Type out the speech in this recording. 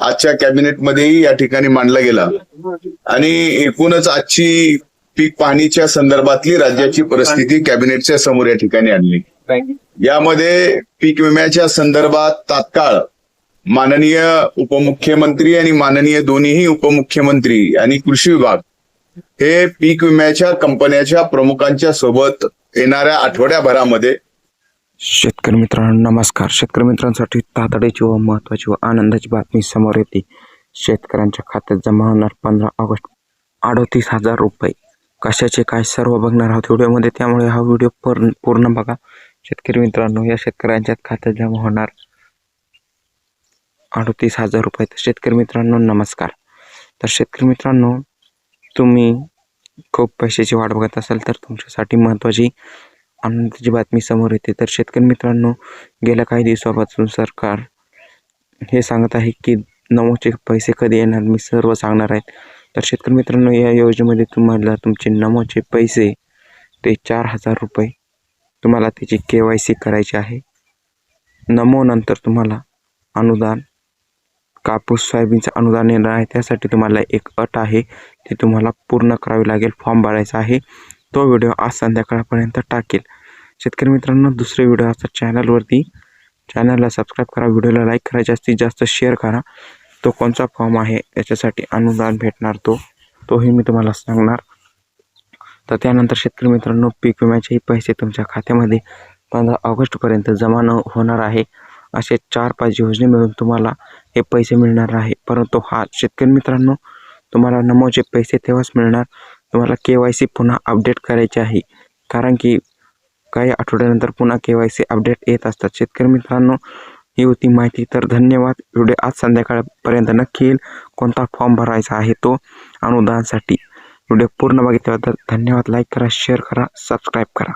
आजच्या कॅबिनेटमध्येही या ठिकाणी मांडला गेला. आणि एकूणच आजची पीक पाहणीच्या संदर्भातली राज्याची परिस्थिती कॅबिनेटच्या समोर या ठिकाणी आणली. यामध्ये पीक विम्याच्या संदर्भात तात्काळ माननीय उपमुख्यमंत्री आणि माननीय दोन्हीही उपमुख्यमंत्री आणि कृषी विभाग हे पीक विम्याच्या कंपन्याच्या प्रमुखांच्या सोबत येणाऱ्या आठवड्याभरामध्ये शेतकरी मित्रांनो नमस्कार. शेतकरी मित्रांसाठी तातडीची व महत्त्वाची व आनंदाची बातमी समोर येते. शेतकऱ्यांच्या खात्यात जमा होणार पंधरा ऑगस्ट अडोतीस हजार रुपये. कशाचे काय सर्व बघणार आहोत व्हिडिओमध्ये त्यामुळे हा व्हिडिओ पूर्ण पूर्ण बघा. शेतकरी मित्रांनो या शेतकऱ्यांच्या खात्यात जमा होणार अडोतीस हजार रुपये. तर शेतकरी मित्रांनो नमस्कार. तर शेतकरी मित्रांनो तुम्ही खूप पैशाची वाट बघत असाल तर तुमच्यासाठी महत्त्वाची आनंदाची बातमी समोर येते. तर शेतकरी मित्रांनो गेल्या काही दिवसापासून सरकार हे सांगत आहे की नमोचे पैसे कधी येणार मी सर्व सांगणार आहेत तर शेतकरी मित्रांनो या योजनेमध्ये तुम्हाला तुमचे नमोचे पैसे ते चार हजार रुपये तुम्हाला त्याची के वाय सी करायची आहे. नमोनंतर तुम्हाला अनुदान कापूस सोयाबीनचं अनुदान येणार आहे. त्यासाठी तुम्हाला एक अट आहे ती तुम्हाला पूर्ण करावी लागेल. फॉर्म भरायचा आहे. तो व्हिडिओ आज संध्याकाळपर्यंत टाकेल. शेतकरी मित्रांनो दुसरे व्हिडिओ असतात चॅनलवरती. चॅनलला सबस्क्राईब करा व्हिडिओला लाईक करा जास्तीत जास्त शेअर करा. तो कोणचा फॉर्म आहे याच्यासाठी अनुदान भेटणार तो तोही मी तुम्हाला सांगणार. तर त्यानंतर शेतकरी मित्रांनो पीक विम्याचेही पैसे तुमच्या खात्यामध्ये पंधरा ऑगस्टपर्यंत जमा न होणार आहे. असे चार पाच योजने मिळून तुम्हाला हे पैसे मिळणार आहे. परंतु हा शेतकरी मित्रांनो तुम्हाला नमोचे पैसे तेव्हाच मिळणार तुम्हाला के वाय सी पुन्हा अपडेट करायचे आहे. कारण की काही आठवड्यानंतर पुन्हा के वाय सी अपडेट येत असतात. शेतकरी मित्रांनो ही होती माहिती. तर धन्यवाद. व्हिडिओ आज संध्याकाळपर्यंत नक्की येईल. कोणता फॉर्म भरायचा आहे तो अनुदानासाठी. व्हिडिओ पूर्ण बघितल्याबद्दल धन्यवाद. लाईक करा शेअर करा सबस्क्राईब करा.